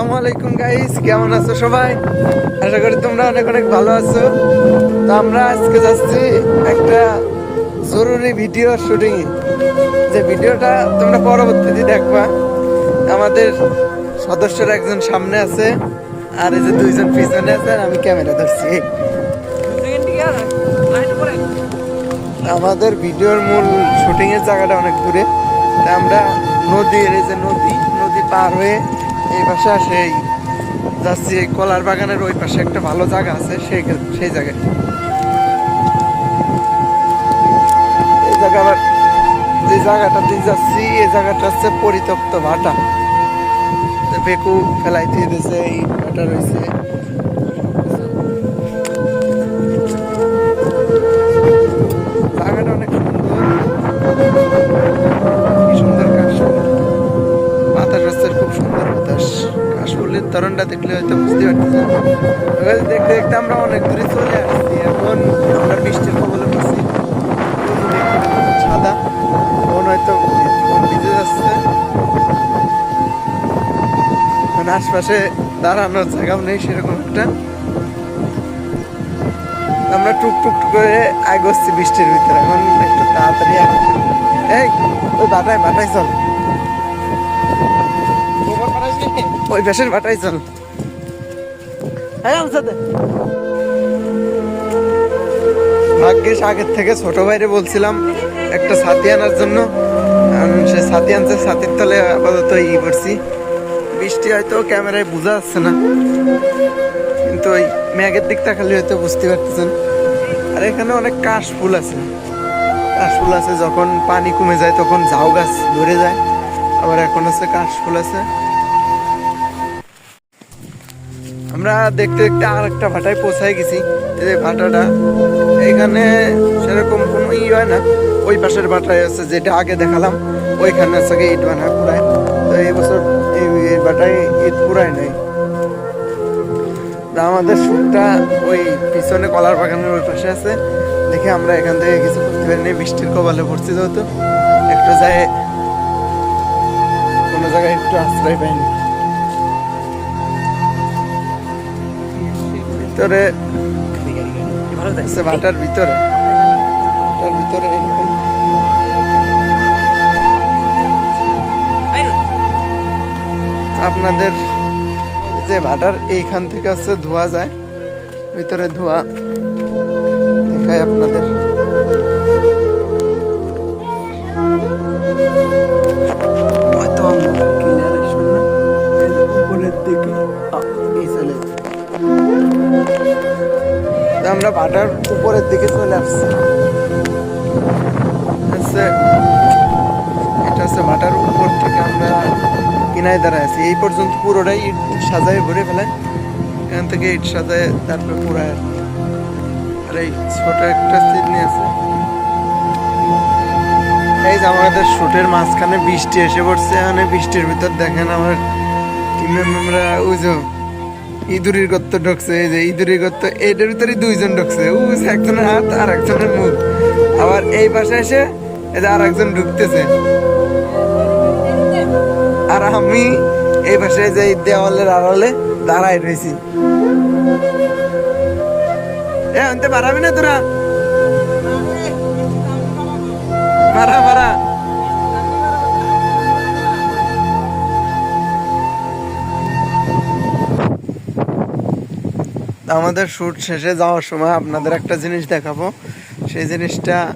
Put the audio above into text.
আসসালামু আলাইকুম গাইস কেমন আছো সবাই? আশা করি তোমরা অনেক অনেক ভালো আছো। তো আমরা আজকে যাচ্ছি একটা জরুরি ভিডিও শুটিং যে ভিডিওটা তোমরা পরবর্তীতে দেখবা। আমাদের সদস্যরা একজন সামনে আছে, আর এই যে দুইজন পিছনে আছে, আর আমি ক্যামেরা ধরছি। আমাদের ভিডিওর মূল শুটিং এর জায়গাটা অনেক দূরে। তা আমরা নদীর, এই যে নদী নদী পার হয়ে এই পাশে সেই যাচ্ছি এই কলার বাগানের ওই পাশে একটা ভালো জায়গা আছে, সেই সেই জায়গায়। এই জায়গা যে জায়গাটা দিয়ে যাচ্ছি, এই জায়গাটা হচ্ছে পরিত্যক্ত ভাটা। বেকু ফেলাই দিয়ে দিয়েছে এই ভাটা রয়েছে। ধরনটা দেখলে হয়তো বুঝতে পারতেছেন এবার দেখতে দেখতে আমরা অনেক দূরে চলে আসছি। এখন আমরা বৃষ্টির কবলে পাচ্ছি সাদা। মন হয়তো ভিজে যাচ্ছে। মানে আশপাশে দাঁড়ানোর জায়গাও নেই সেরকম একটা। আমরা টুক টুক করে আগস্ছি বৃষ্টির ভিতরে। এখন একটু তাড়াতাড়ি এই ওই বাটায় বাটায় চল। ওই চল। এই আমার ভাগ্যিস আগের থেকে ছোট ভাইরে বলছিলাম, একটা ছাতি আনার জন্য। সে ছাতি আনছে, ছাতির তলে আপাতত ই করছি বৃষ্টি হয়তো ক্যামেরায় বোঝা যাচ্ছে না। কিন্তু ওই মেঘের দিক তাকালে হয়তো বুঝতে পারতেছেন। আর এখানে অনেক কাশ ফুল আছে। কাশ ফুল আছে, যখন পানি কমে যায়, তখন ঝাউ গাছ ধরে যায়। আবার এখন আছে কাশ ফুল আছে। আমরা দেখতে দেখতে আর একটা ভাটায় পৌঁছায় গেছি, এই ভাটাটা। এখানে সেরকম কোনো ই হয় না। ওই পাশের ভাটায় আছে যেটা আগে দেখালাম, ওইখানে আছে ইট বানায় পুরায়। তো এই বছর এই ভাটায় ইট পুরায় নাই। আমাদের শুটটা ওই পিছনে কলার বাগানের ওই পাশে আছে। দেখে আমরা এখান থেকে কিছু করতে পারিনি বৃষ্টির কপালে পড়ছি যেহেতু। একটু যায় কোনো জায়গায় একটু আশ্রয় পাইনি। ভিতরে। ভাটার ভিতরে। ভিতরে আপনাদের যে ভাটার এইখান থেকে আছে ধোয়া যায়, ভিতরে ধোয়া দেখায় আপনাদের। আমরা ভাটার উপরের দিকে চলে আসছি। এটা হচ্ছে ভাটার উপর থেকে আমরা কিনায় দাঁড়ায় আছি। এই পর্যন্ত পুরোটাই ইট সাজায় ভরে ফেলায় এখান থেকে ইট সাজায় তারপরে পুরায় আর এই ছোট একটা সিডনি আছে। এই যে আমাদের শুটের মাঝখানে বৃষ্টি এসে পড়ছে। এখানে বৃষ্টির ভিতর দেখেন আমার টিমের মেম্বাররা যে ইঁদুরির গর্ত ঢুকছে, এই যে ইঁদুরের গর্ত, এটার ভিতরে দুইজন ঢুকছে। ও একজনের হাত আর একজনের মুখ। আবার এই পাশে এসে এই যে আর একজন ঢুকতেছে। আর আমি এই পাশে যে দেওয়ালের আড়ালে দাঁড়াই রয়েছি। এ, আনতে পারাবি না তোরা? আমাদের শ্যুট শেষে যাওয়ার সময় আপনাদের একটা জিনিস দেখাবো। সেই জিনিসটা